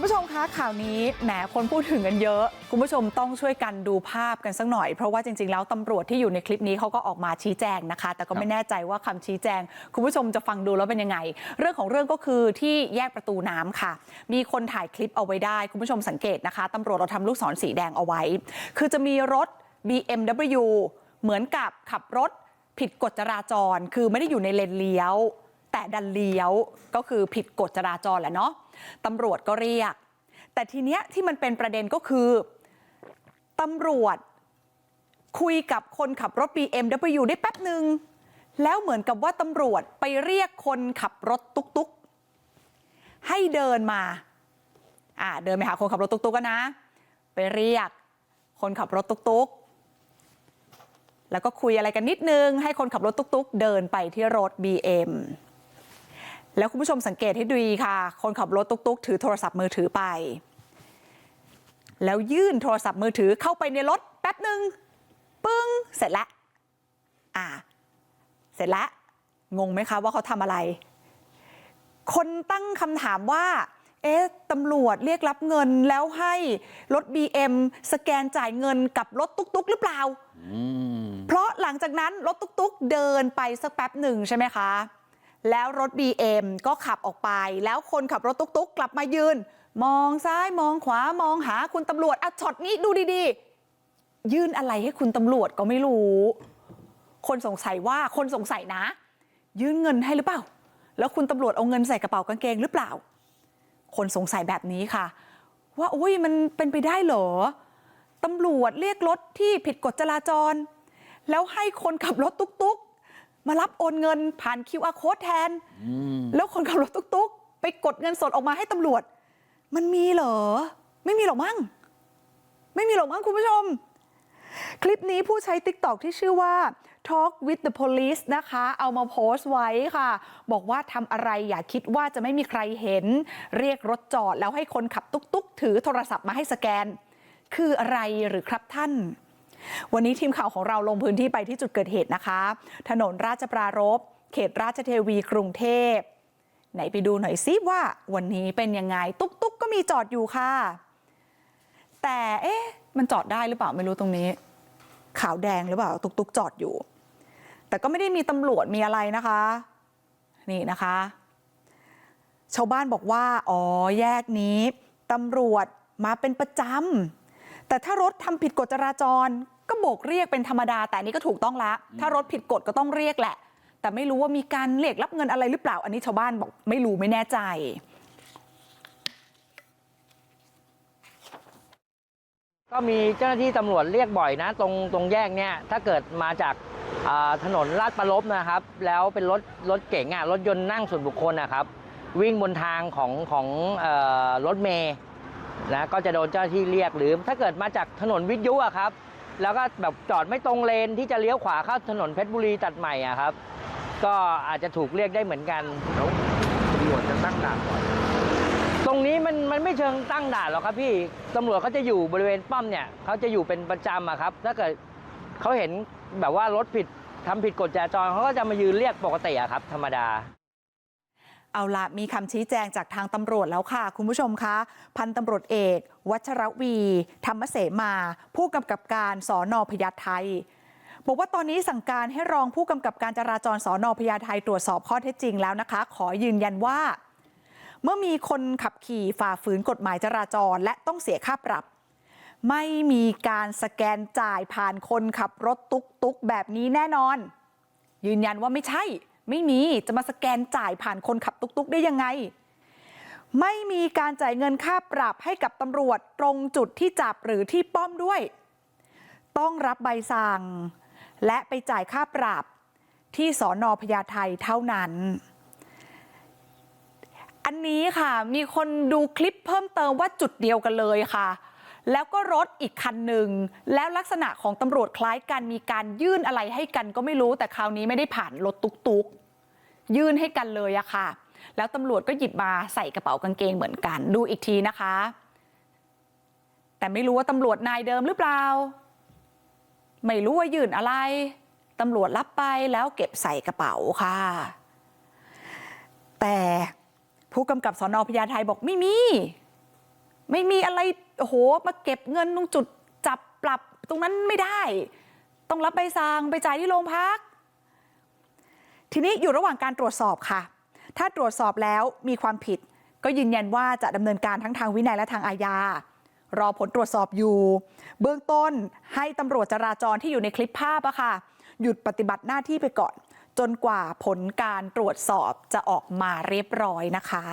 คุณผู้ชมคะข่าวนี้แหมคนพูดถึงกันเยอะ คุณผู้ชมต้องช่วยกันดูภาพกันสักหน่อย เพราะว่าจริงๆ แล้วตำรวจที่อยู่ในคลิปนี้เขาก็ออกมาชี้แจงนะคะ แต่ก็ไม่แน่ใจว่าคำชี้แจง คุณผู้ชมจะฟังดูแล้วเป็นยังไง เรื่องของเรื่องก็คือที่แยกประตูน้ำค่ะ มีคนถ่ายคลิปเอาไว้ได้ คุณผู้ชมสังเกตนะคะตำรวจเราทำลูกศรสีแดงเอาไว้ คือจะมีรถ BMW เหมือนกับขับรถผิดกฎจราจร คือไม่ได้อยู่ในเลนเลี้ยว แต่ดันเลี้ยวก็คือผิดกฎจราจรแหละเนาะตำรวจก็เรียก แต่ทีเนี้ยที่มันเป็นประเด็นก็คือตำรวจคุยกับคนขับรถ BMW ได้แป๊บหนึ่งแล้วเหมือนกับว่าตำรวจไปเรียกคนขับรถตุ๊กๆ ให้เดินมาอ่าเดินไปหาคนขับรถตุ๊กๆกันนะ ไปเรียกคนขับรถตุ๊กๆ แล้วก็คุยอะไรกันนิดนึง ให้คนขับรถตุ๊กๆ เดินไปที่รถ BM แล้วคุณผู้ชมสังเกตให้ดีค่ะ คนขับรถตุ๊กๆ ถือโทรศัพท์มือถือไป แล้วยื่นโทรศัพท์มือถือเข้าไปในรถแป๊บหนึ่งปึ้ง เสร็จแล้วอ่า เสร็จแล้วงงไหมคะว่าเขาทำอะไร คนตั้งคำถามว่า เอ๊ะตำรวจเรียกรับเงินแล้วให้รถ BM สแกนจ่ายเงินกับรถตุ๊กๆ หรือเปล่า เพราะหลังจากนั้นรถตุ๊กๆ เดินไปสักแป๊บหนึ่งใช่ไหมคะ แล้วรถ BM ก็ขับออกไป แล้วคนขับรถตุ๊กๆ กลับมายืน มองซ้ายมองขวามองหาคุณตำรวจอะช็อตนี้ดูดีๆ ยื่นอะไรให้คุณตำรวจก็ไม่รู้ คนสงสัยว่าคนสงสัยนะ ยื่นเงินให้หรือเปล่า แล้วคุณตำรวจเอาเงินใส่กระเป๋ากางเกงหรือเปล่า คนสงสัยแบบนี้ค่ะ ว่าอุ้ยมันเป็นไปได้เหรอตำรวจเรียกรถที่ผิดกฎจราจร แล้วให้คนขับรถตุ๊กๆ มารับโอนเงินผ่าน QR code แทน แล้วคนขับรถตุ๊กๆ ไปกดเงินสดออกมาให้ตำรวจ มันมีเหรอ ไม่มีหรอกมั้ง ไม่มีหรอกมั้งคุณผู้ชม คลิปนี้ผู้ใช้ TikTok ที่ชื่อว่า Talk with the Police นะคะ เอามาโพสต์ไว้ค่ะ บอกว่าทำอะไรอย่าคิดว่าจะไม่มีใครเห็น เรียกรถจอดแล้วให้คนขับตุ๊กๆ ถือโทรศัพท์มาให้สแกน คืออะไรหรือครับท่าน วันนี้ทีมข่าวของเราลงพื้นที่ไปที่จุดเกิดเหตุนะคะ ถนนราชปรารภเขตราชเทวีกรุงเทพ ไหนไปดูหน่อยซิว่าวันนี้เป็นยังไง ตุ๊กตุ๊กก็มีจอดอยู่ค่ะ แต่เอ๊ะมันจอดได้หรือเปล่าไม่รู้ตรงนี้ ขาวแดงหรือเปล่า ตุ๊กตุ๊กจอดอยู่ แต่ก็ไม่ได้มีตำรวจมีอะไรนะคะ นี่นะคะ ชาวบ้านบอกว่า อ๋อแยกนี้ตำรวจมาเป็นประจำ แต่ถ้ารถทำผิดกฎจราจรก็โบกเรียกเป็นธรรมดาแต่อันนี้ก็ถูกต้องละถ้ารถผิดกฎก็ต้องเรียกแหละ แต่ไม่รู้ว่ามีการเรียกรับเงินอะไรหรือเปล่า อันนี้ชาวบ้านบอกไม่รู้ไม่แน่ใจก็มีเจ้าหน้าที่ตำรวจเรียกบ่อยนะ ตรงตรงแยกเนี่ยถ้าเกิดมาจากอ่าถนนลาดประลบนะครับ แล้วเป็นรถรถเก๋งอะรถยนต์นั่งส่วนบุคคลนะครับ วิ่งบนทางของของเอ่อรถเมย์ นะก็จะโดนเจ้าหน้าที่เรียกหรือถ้าเกิดมาจากถนนวิทยุอะครับ แล้วก็แบบจอดไม่ตรงเลนที่จะเลี้ยวขวาเข้าถนนเพชรบุรีตัดใหม่อะครับ ก็อาจจะถูกเรียกได้เหมือนกันแล้วตำรวจจะตั้งด่านก่อนตรงนี้มันมันไม่เชิงตั้งด่านหรอกครับพี่ตำรวจเขาจะอยู่บริเวณป้อมเนี่ยเขาจะอยู่เป็นประจำอะครับ ถ้าเกิดเขาเห็นแบบว่ารถผิดทำผิดกฎจราจรเขาก็จะมายืนเรียกปกติอะครับ ธรรมดา เอาละมีคำชี้แจงจากทางตำรวจแล้วค่ะ คุณผู้ชมคะพันตำรวจเอก วัชรวี ธรรมเสมา ผู้กำกับการสอนอพญาไทบอกว่าตอนนี้สั่งการให้รองผู้กำกับการจราจรสอนอพญาไทตรวจสอบข้อเท็จจริงแล้วนะคะ ขอยืนยันว่า เมื่อมีคนขับขี่ฝ่าฝืนกฎหมายจราจรและต้องเสียค่าปรับ ไม่มีการสแกนจ่ายผ่านคนขับรถตุ๊กๆแบบนี้แน่นอน ยืนยันว่าไม่ใช่ ไม่มีจะมาสแกนจ่ายผ่านคนขับตุ๊กๆได้ยังไงไม่มีการจ่ายเงินค่าปรับให้กับตำรวจตรงจุดที่จับหรือที่ป้อมด้วย ต้องรับใบสั่ง และไปจ่ายค่าปรับที่สอนอพญาไทเท่านั้น อันนี้ค่ะมีคนดูคลิปเพิ่มเติมว่าจุดเดียวกันเลยค่ะ แล้วก็รถอีกคันหนึ่งแล้วลักษณะของตำรวจคล้ายกันมีการยื่นอะไรให้กันก็ไม่รู้แต่คราวนี้ไม่ได้ผ่านรถตุกๆยื่นให้กันเลยอะค่ะ แล้วตำรวจก็หยิบมาใส่กระเป๋ากางเกงเหมือนกันดูอีกทีนะคะ แต่ไม่รู้ว่าตำรวจนายเดิมหรือเปล่า ไม่รู้ว่ายื่นอะไรตำรวจรับไปแล้วเก็บใส่กระเป๋าค่ะ แต่ผู้กำกับสอนอพญาไทบอกไม่มี ไม่มีอะไร โอ้โหมาเก็บเงินตรงจุดจับปรับตรงนั้นไม่ได้ ต้องรับใบสั่งไปจ่ายที่โรงพัก ทีนี้อยู่ระหว่างการตรวจสอบค่ะ ถ้าตรวจสอบแล้วมีความผิด ก็ยืนยันว่าจะดำเนินการทั้งทางวินัยและทางอาญารอผลตรวจสอบอยู่ เบื้องต้นให้ตำรวจจราจรที่อยู่ในคลิปภาพอะค่ะ หยุดปฏิบัติหน้าที่ไปก่อน จนกว่าผลการตรวจสอบจะออกมาเรียบร้อยนะคะ